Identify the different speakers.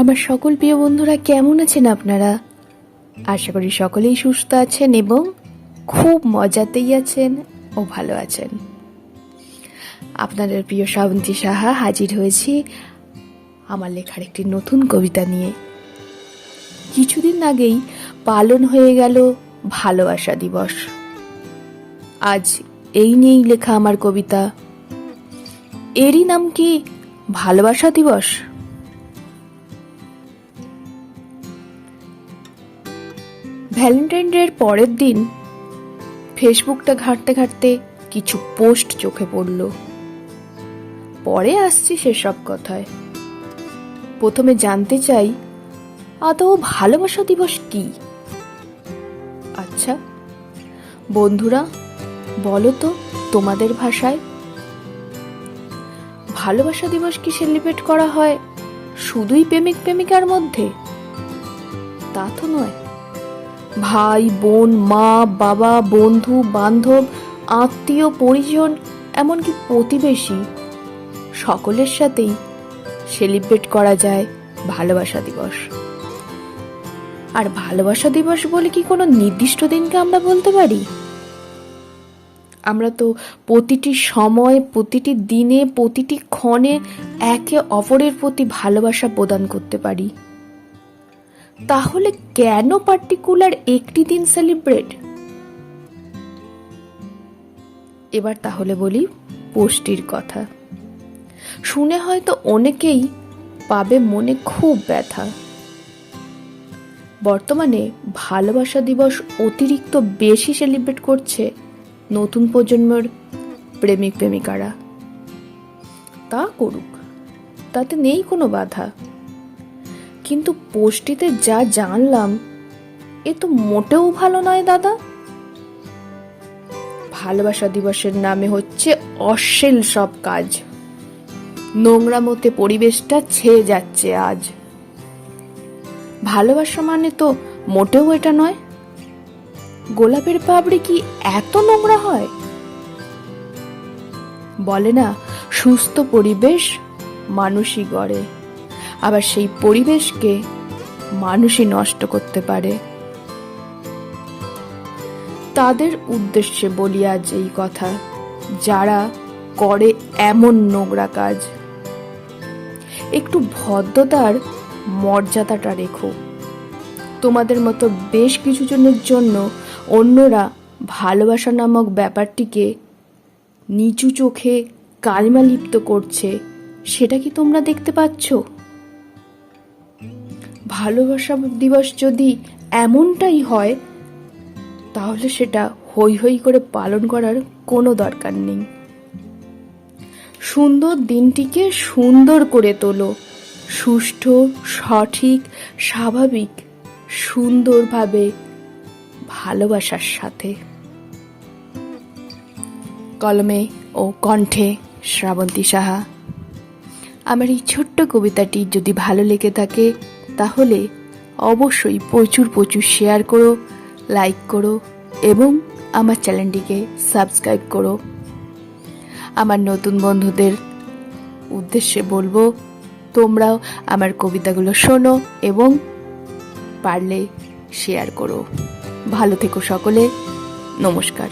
Speaker 1: আমার সকল প্রিয় বন্ধুরা, কেমন আছেন আপনারা? আশা করি সকলেই সুস্থ আছেন এবং খুব মজাতেই আছেন ও ভালো আছেন। আপনাদের প্রিয় শ্রাবন্তী সাহা, হাজির হয়েছি আমার লেখার একটি নতুন কবিতা নিয়ে। কিছুদিন আগেই পালন হয়ে গেল ভালোবাসা দিবস। আজ এই নিয়েই লেখা আমার কবিতা। এরই নাম কি? ভালোবাসা দিবস? ভ্যালেন্টাইন ডে এর পরের দিন ফেসবুকটা ঘাঁটতে ঘাঁটতে কিছু পোস্ট চোখে পড়ল। পরে আসছি সেসব কথায়। প্রথমে জানতে চাই, আদৌ ভালোবাসা দিবস কি? আচ্ছা বন্ধুরা, বলো তো তোমাদের ভাষায়। ভালোবাসা দিবস কি সেলিব্রেট করা হয় শুধুই প্রেমিক প্রেমিকার মধ্যে? তা তো নয়। ভাই, বোন, মা, বাবা, বন্ধু, বান্ধব, আত্মীয়, পরিজন, এমনকি প্রতিবেশী, সকলের সাথেই সেলিব্রেট করা যায় ভালোবাসা দিবস। আর ভালোবাসা দিবস বলে কি কোনো নির্দিষ্ট দিনকে আমরা বলতে পারি? আমরা তো প্রতিটি সময়, প্রতিটি দিনে, প্রতিটি ক্ষণে একে অপরের প্রতি ভালোবাসা প্রদান করতে পারি। তাহলে কেন পার্টিকুলার একটি দিন সেলিব্রেট এবার তাহলে বলি পোস্টির কথা। শুনে হয়তো অনেকেই পাবে মনে খুব ব্যথা। বর্তমানে ভালোবাসা দিবস অতিরিক্ত বেশি সেলিব্রেট করছে নতুন প্রজন্মের প্রেমিক প্রেমিকারা তা করুক, তাতে নেই কোনো বাধা। কিন্তু পোস্টিতে যা জানলাম, এ তো মোটেও ভালো নয় দাদা। ভালোবাসা দিবসের নামে হচ্ছে অশ্লীল সব কাজ। নোংরা মতে পরিবেশটা ছেয়ে যাচ্ছে আজ। ভালোবাসা মানে তো মোটেও এটা নয়। গোলাপের পাপড়ি কি এত নোংরা হয়? বলে না, সুস্থ পরিবেশ মানুষই গড়ে। আবার সেই পরিবেশকে মানুষই নষ্ট করতে পারে। তাদের উদ্দেশ্যে বলি আজ এই কথা, যারা করে এমন নোংরা কাজ। একটু ভদ্রতার মর্যাদাটা রেখো। তোমাদের মতো বেশ কিছু জনের জন্য অন্যরা ভালোবাসা নামক ব্যাপারটিকে নিচু চোখে কালিমা লিপ্ত করছে, সেটা কি তোমরা দেখতে পাচ্ছ? ভালোবাসা দিবস যদি এমনটাই হয়, তাহলে সেটা হই হই করে পালন করার কোনো দরকার নেই। সুন্দর দিনটিকে সুন্দর করে তোলো। সুষ্ঠু, সঠিক, স্বাভাবিক, সুন্দরভাবে ভালোবাসার সাথে। কলমে ও কণ্ঠে শ্রাবন্তী সাহা। আমার এই ছোট্ট কবিতাটি যদি ভালো লেগে থাকে তাহলে অবশ্যই প্রচুর প্রচুর শেয়ার করো লাইক করো এবং আমার চ্যানেলটিকে সাবস্ক্রাইব করো। আমার নতুন বন্ধুদের উদ্দেশ্যে বলব, তোমরাও আমার কবিতাগুলো শোনো এবং পারলে শেয়ার করো। ভালো থেকো সকলে, নমস্কার।